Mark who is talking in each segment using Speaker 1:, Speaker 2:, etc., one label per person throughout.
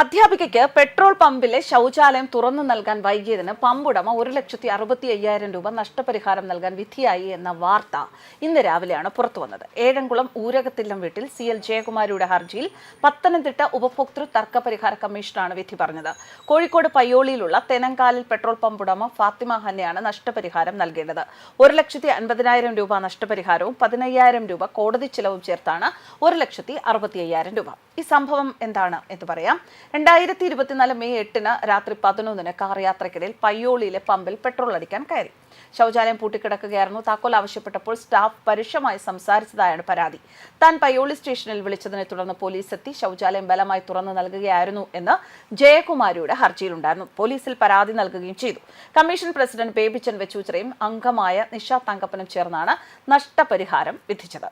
Speaker 1: അധ്യാപികയ്ക്ക് petrol പമ്പിലെ ശൗചാലയം തുറന്നു നൽകാൻ വൈകിയതിന് പമ്പുടമ ഒരു ലക്ഷത്തി അറുപത്തി അയ്യായിരം രൂപ നഷ്ടപരിഹാരം നൽകാൻ വിധിയായി എന്ന വാർത്ത ഇന്ന് രാവിലെയാണ് പുറത്തുവന്നത്. ഏഴംകുളം ഊരകത്തില്ലം വീട്ടിൽ സി എൽ ജയകുമാരിയുടെ ഹർജിയിൽ പത്തനംതിട്ട ഉപഭോക്തൃ തർക്ക പരിഹാര കമ്മീഷനാണ് വിധി പറഞ്ഞത്. കോഴിക്കോട് പയ്യോളിയിലുള്ള തെനങ്കാലിൽ പെട്രോൾ പമ്പുടമ ഫാത്തിമ ഹന്നയാണ് നഷ്ടപരിഹാരം നൽകേണ്ടത്. ഒരു ലക്ഷത്തി അൻപതിനായിരം രൂപ നഷ്ടപരിഹാരവും പതിനയ്യായിരം രൂപ കോടതി ചിലവും ചേർത്താണ് ഒരു ലക്ഷത്തി അറുപത്തി അയ്യായിരം രൂപ. ഈ സംഭവം എന്താണ് എന്ന് പറയാം. രണ്ടായിരത്തി ഇരുപത്തിനാല് മെയ് എട്ടിന് രാത്രി പതിനൊന്നിന് കാർ യാത്രക്കിടയിൽ പയ്യോളിയിലെ പമ്പിൽ പെട്രോൾ അടിക്കാൻ കയറി. ശൗചാലയം പൂട്ടിക്കിടക്കുകയായിരുന്നു. താക്കോൽ ആവശ്യപ്പെട്ടപ്പോൾ സ്റ്റാഫ് പരുഷമായി സംസാരിച്ചതായാണ് പരാതി. താൻ പയ്യോളി സ്റ്റേഷനിൽ വിളിച്ചതിനെ തുടർന്ന് പോലീസ് എത്തി ശൗചാലയം ബലമായി തുറന്നു നൽകുകയായിരുന്നു എന്ന് ജയകുമാരിയുടെ ഹർജിയിലുണ്ടായിരുന്നു. പോലീസിൽ പരാതി നൽകുകയും ചെയ്തു. കമ്മീഷൻ പ്രസിഡന്റ് ബേബിച്ചൻ വെച്ചൂച്ചറയും അംഗമായ നിഷ തങ്കപ്പനും ചേർന്നാണ് നഷ്ടപരിഹാരം വിധിച്ചത്.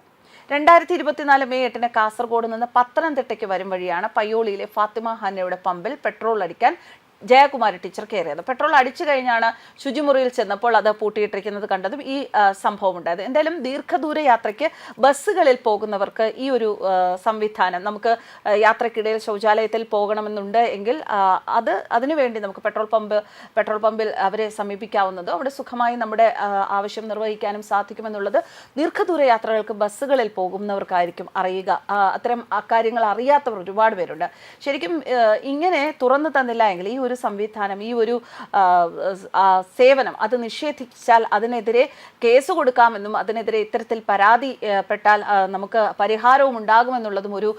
Speaker 1: രണ്ടായിരത്തി ഇരുപത്തിനാല് മെയ് എട്ടിന് കാസർഗോഡ് നിന്ന് പത്തനംതിട്ടയ്ക്ക് വരും വഴിയാണ് പയ്യോളിയിലെ ഫാത്തിമ ഹന്നയുടെ പമ്പിൽ പെട്രോൾ അടിക്കാൻ ജയകുമാരി ടീച്ചർ കയറിയത്. പെട്രോൾ അടിച്ചു കഴിഞ്ഞാണ് ശുചിമുറിയിൽ ചെന്നപ്പോൾ അത് പൂട്ടിയിട്ടിരിക്കുന്നത് കണ്ടതും ഈ സംഭവം ഉണ്ടായത് എന്തായാലും ദീർഘദൂര യാത്രയ്ക്ക് ബസ്സുകളിൽ പോകുന്നവർക്ക് ഈ ഒരു സംവിധാനം നമുക്ക് യാത്രക്കിടയിൽ ശൗചാലയത്തിൽ പോകണമെന്നുണ്ട് എങ്കിൽ അത് അതിനുവേണ്ടി നമുക്ക് പെട്രോൾ പമ്പ് പെട്രോൾ പമ്പിൽ അവരെ സമീപിക്കാവുന്നതും അവിടെ സുഖമായി നമ്മുടെ ആവശ്യം നിർവഹിക്കാനും സാധിക്കുമെന്നുള്ളത് ദീർഘദൂര യാത്രകൾക്ക് ബസ്സുകളിൽ പോകുന്നവർക്കായിരിക്കും അറിയുക. അത്തരം കാര്യങ്ങൾ അറിയാത്തവർ ഒരുപാട് പേരുണ്ട്. ശരിക്കും ഇങ്ങനെ തുറന്നു തന്നില്ല എങ്കിൽ ഈ ഒരു സംവിധാനം ഈ ഒരു സേവനം അത് നിഷേധിച്ചാൽ അതിനെതിരെ കേസ് കൊടുക്കാമെന്നും അതിനെതിരെ ഇത്തരത്തിൽ പരാതി ആ, പെട്ടാൽ ആ, നമുക്ക് പരിഹാരവും ഉണ്ടാകുമെന്നുള്ളതും ഒരു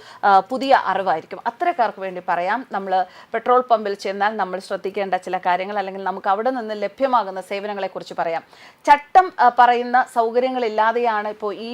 Speaker 1: പുതിയ അറിവായിരിക്കും. അത്രക്കാർക്ക് വേണ്ടി പറയാം. നമ്മൾ പെട്രോൾ പമ്പിൽ ചെന്നാൽ നമ്മൾ ശ്രദ്ധിക്കേണ്ട ചില കാര്യങ്ങൾ അല്ലെങ്കിൽ നമുക്ക് അവിടെ നിന്ന് ലഭ്യമാകുന്ന സേവനങ്ങളെക്കുറിച്ച് പറയാം. ചട്ടം പറയുന്ന സൗകര്യങ്ങളില്ലാതെയാണ് ഇപ്പോൾ ഈ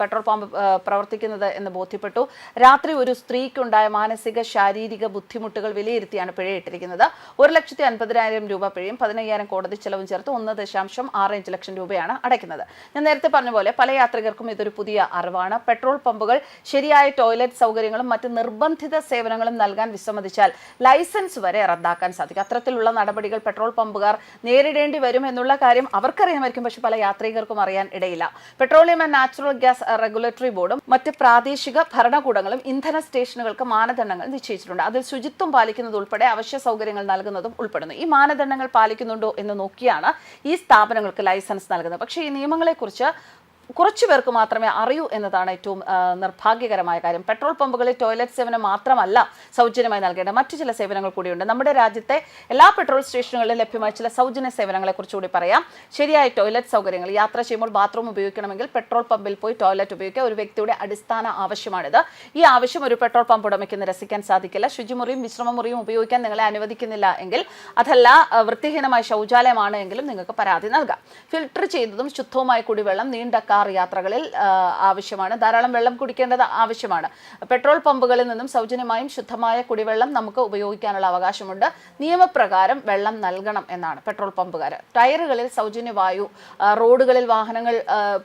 Speaker 1: പെട്രോൾ പമ്പ് പ്രവർത്തിക്കുന്നത് എന്ന് ബോധ്യപ്പെട്ടു. രാത്രി ഒരു സ്ത്രീക്കുണ്ടായ മാനസിക ശാരീരിക ബുദ്ധിമുട്ടുകൾ വിലയിരുത്തിയാണ് പിഴയിട്ടിരിക്കുന്നത് ഒരു ലക്ഷത്തി അൻപതിനായിരം രൂപ പിഴയും പതിനയ്യായിരം കോടതി ചെലവും ചേർത്ത് ഒന്ന് ദശാംശം ആറ് അഞ്ച് ലക്ഷം രൂപയാണ് അടയ്ക്കുന്നത്. ഞാൻ നേരത്തെ പറഞ്ഞ പോലെ പല യാത്രികർക്കും ഇതൊരു പുതിയ അറിവാണ്. പെട്രോൾ പമ്പുകൾ ശരിയായ ടോയ്ലറ്റ് സൗകര്യങ്ങളും മറ്റ് നിർബന്ധിത സേവനങ്ങളും നൽകാൻ വിസമ്മതിച്ചാൽ ലൈസൻസ് വരെ റദ്ദാക്കാൻ സാധിക്കും. അത്തരത്തിലുള്ള നടപടികൾ പെട്രോൾ പമ്പുകാർ നേരിടേണ്ടി വരും എന്നുള്ള കാര്യം അവർക്കറിയാമായിരിക്കും. പക്ഷെ പല യാത്രികർക്കും അറിയാൻ ഇടയില്ല. Petroleum and natural gas regulatory ബോർഡും മറ്റ് പ്രാദേശിക ഭരണകൂടങ്ങളും ഇന്ധന സ്റ്റേഷനുകൾക്ക് മാനദണ്ഡങ്ങൾ നിശ്ചയിച്ചിട്ടുണ്ട്. അതിൽ ശുചിത്വം പാലിക്കുന്നത് ഉൾപ്പെടെ അവശ്യ സൗകര്യങ്ങൾ നൽകുന്നതും ഉൾപ്പെടുന്നു. ഈ മാനദണ്ഡങ്ങൾ പാലിക്കുന്നുണ്ടോ എന്ന് നോക്കിയാണ് ഈ സ്ഥാപനങ്ങൾക്ക് ലൈസൻസ് നൽകുന്നത്. പക്ഷേ ഈ നിയമങ്ങളെക്കുറിച്ച് കുറച്ചു പേർക്ക് മാത്രമേ അറിയൂ എന്നതാണ് ഏറ്റവും നിർഭാഗ്യകരമായ കാര്യം. പെട്രോൾ പമ്പുകളിൽ ടോയ്ലറ്റ് സേവനം മാത്രമല്ല സൗജന്യമായി നൽകേണ്ട മറ്റു ചില സേവനങ്ങൾ കൂടിയുണ്ട്. നമ്മുടെ രാജ്യത്തെ എല്ലാ പെട്രോൾ സ്റ്റേഷനുകളിലും ലഭ്യമായ ചില സൗജന്യ സേവനങ്ങളെ കുറിച്ചുകൂടി പറയാം. ശരിയായ ടോയ്ലറ്റ് സൗകര്യങ്ങൾ യാത്ര ചെയ്യുമ്പോൾ ബാത്റൂം ഉപയോഗിക്കണമെങ്കിൽ പെട്രോൾ പമ്പിൽ പോയി ടോയ്ലറ്റ് ഉപയോഗിക്കുക. ഒരു വ്യക്തിയുടെ അടിസ്ഥാന ആവശ്യമാണിത്. ഈ ആവശ്യം ഒരു പെട്രോൾ പമ്പ് ഉടമയ്ക്ക് നിരസിക്കാൻ സാധിക്കില്ല. ശുചിമുറിയും വിശ്രമമുറിയും ഉപയോഗിക്കാൻ നിങ്ങളെ അനുവദിക്കുന്നില്ല എങ്കിൽ അതല്ല വൃത്തിഹീനമായ ശൗചാലയമാണ് എങ്കിലും നിങ്ങൾക്ക് പരാതി നൽകാം. ഫിൽട്ടർ ചെയ്തതും ശുദ്ധവുമായ കുടിവെള്ളം നീണ്ട കാർ യാത്രകളിൽ ആവശ്യമാണ്. ധാരാളം വെള്ളം കുടിക്കേണ്ടത് ആവശ്യമാണ്. പെട്രോൾ പമ്പുകളിൽ നിന്നും സൗജന്യമായും ശുദ്ധമായ കുടിവെള്ളം നമുക്ക് ഉപയോഗിക്കാനുള്ള അവകാശമുണ്ട്. നിയമപ്രകാരം വെള്ളം നൽകണം എന്നാണ് പെട്രോൾ പമ്പുകാർ ടയറുകളിൽ സൗജന്യ വായു റോഡുകളിൽ വാഹനങ്ങൾ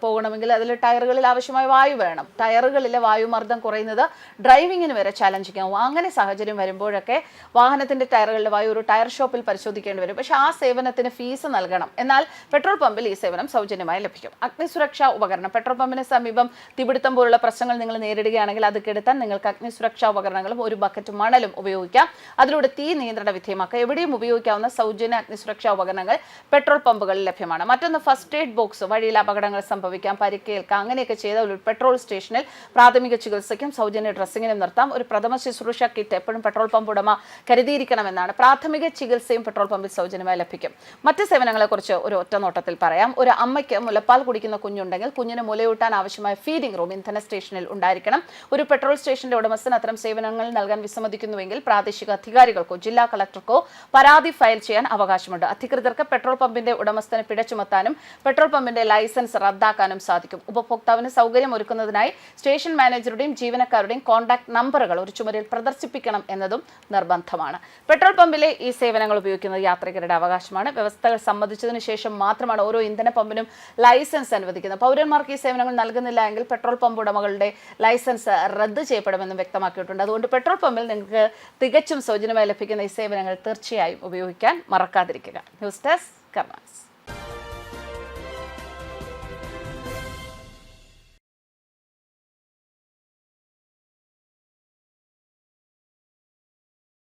Speaker 1: പോകണമെങ്കിൽ അതിൽ ടയറുകളിൽ ആവശ്യമായ വായു വേണം. ടയറുകളിലെ വായുമർദ്ദം കുറയുന്നത് ഡ്രൈവിങ്ങിന് വരെ ചാലഞ്ചിങ് ആവും അങ്ങനെ സാഹചര്യം വരുമ്പോഴൊക്കെ വാഹനത്തിന്റെ ടയറുകളിലെ വായു ഒരു ടയർ ഷോപ്പിൽ പരിശോധിക്കേണ്ടി വരും. പക്ഷേ ആ സേവനത്തിന് ഫീസ് നൽകണം. എന്നാൽ പെട്രോൾ പമ്പിൽ ഈ സേവനം സൗജന്യമായി ലഭിക്കും. അഗ്നിസുരക്ഷാ ഉപകരണം. പെട്രോൾ പമ്പിന് സമീപം തീപിടുത്തം പോലുള്ള പ്രശ്നങ്ങൾ നിങ്ങൾ നേരിടുകയാണെങ്കിൽ അത് കെടുത്താൻ നിങ്ങൾക്ക് അഗ്നിസുരക്ഷാ ഉപകരണങ്ങളും ഒരു ബക്കറ്റ് മണലും ഉപയോഗിക്കാം. അതിലൂടെ തീ നിയന്ത്രണ വിധേയമാക്കുക എവിടെയും ഉപയോഗിക്കാവുന്ന സൗജന്യ അഗ്നിസുരക്ഷാ ഉപകരണങ്ങൾ പെട്രോൾ പമ്പുകളിൽ ലഭ്യമാണ്. മറ്റൊന്ന് ഫസ്റ്റ് എയ്ഡ് ബോക്സ് വഴിയിൽ അപകടങ്ങൾ സംഭവിക്കാം പരിക്കേൽക്കാം അങ്ങനെയൊക്കെ ചെയ്ത ഒരു പെട്രോൾ സ്റ്റേഷനിൽ പ്രാഥമിക ചികിത്സയ്ക്കും സൗജന്യ ഡ്രസ്സിങ്ങിനും നിർത്താം. ഒരു പ്രഥമ ശുശ്രൂഷ കിറ്റ് എപ്പോഴും പെട്രോൾ പമ്പ് ഉടമ കരുതിയിരിക്കണമെന്നാണ്. പ്രാഥമിക ചികിത്സയും പെട്രോൾ പമ്പിൽ സൗജന്യമായി ലഭിക്കും. മറ്റ് സേവനങ്ങളെക്കുറിച്ച് ഒരു ഒറ്റ നോട്ടത്തിൽ പറയാം. ഒരു അമ്മയ്ക്ക് മുലപ്പാൽ കുടിക്കുന്ന കുഞ്ഞുണ്ടെങ്കിൽ കുഞ്ഞിന് മുലയൂട്ടാൻ ആവശ്യമായ ഫീഡിംഗ് റൂം ഇന്ധന സ്റ്റേഷനിൽ ഉണ്ടായിരിക്കണം. ഒരു പെട്രോൾ സ്റ്റേഷന്റെ ഉടമസ്ഥൻ അത്തരം സേവനങ്ങൾ നൽകാൻ വിസമ്മതിക്കുന്നുവെങ്കിൽ പ്രാദേശിക അധികാരികൾക്കോ ജില്ലാ കളക്ടർക്കോ പരാതി ഫയൽ ചെയ്യാൻ അവകാശമുണ്ട്. അധികൃതർക്ക് പെട്രോൾ പമ്പിന്റെ ഉടമസ്ഥന് പിഴ ചുമത്താനും പെട്രോൾ പമ്പിന്റെ ലൈസൻസ് റദ്ദാക്കാനും സാധിക്കും. ഉപഭോക്താവിന് സൗകര്യം ഒരുക്കുന്നതിനായി സ്റ്റേഷൻ മാനേജറുടെയും ജീവനക്കാരുടെയും കോൺടാക്ട് നമ്പറുകൾ ഒരു ചുമരിൽ പ്രദർശിപ്പിക്കണം എന്നതും നിർബന്ധമാണ്. പെട്രോൾ പമ്പിലെ ഈ സേവനങ്ങൾ ഉപയോഗിക്കുന്നത് യാത്രികരുടെ അവകാശമാണ്. വ്യവസ്ഥകൾ സംബന്ധിച്ചതിനു ശേഷം മാത്രമാണ് ഓരോ ഇന്ധന പമ്പിനും ലൈസൻസ് അനുവദിക്കുന്നത്. പൗരന്മാർക്ക് ഈ സേവനങ്ങൾ നൽകുന്നില്ല എങ്കിൽ പെട്രോൾ പമ്പ് ഉടമകളുടെ ലൈസൻസ് റദ്ദ് ചെയ്യപ്പെടുമെന്നും വ്യക്തമാക്കിയിട്ടുണ്ട്. അതുകൊണ്ട് പെട്രോൾ പമ്പിൽ നിങ്ങൾക്ക് തികച്ചും സൗജന്യമായി ലഭിക്കുന്ന ഈ സേവനങ്ങൾ തീർച്ചയായും ഉപയോഗിക്കാൻ മറക്കാതിരിക്കുക. News desk കർണാസ്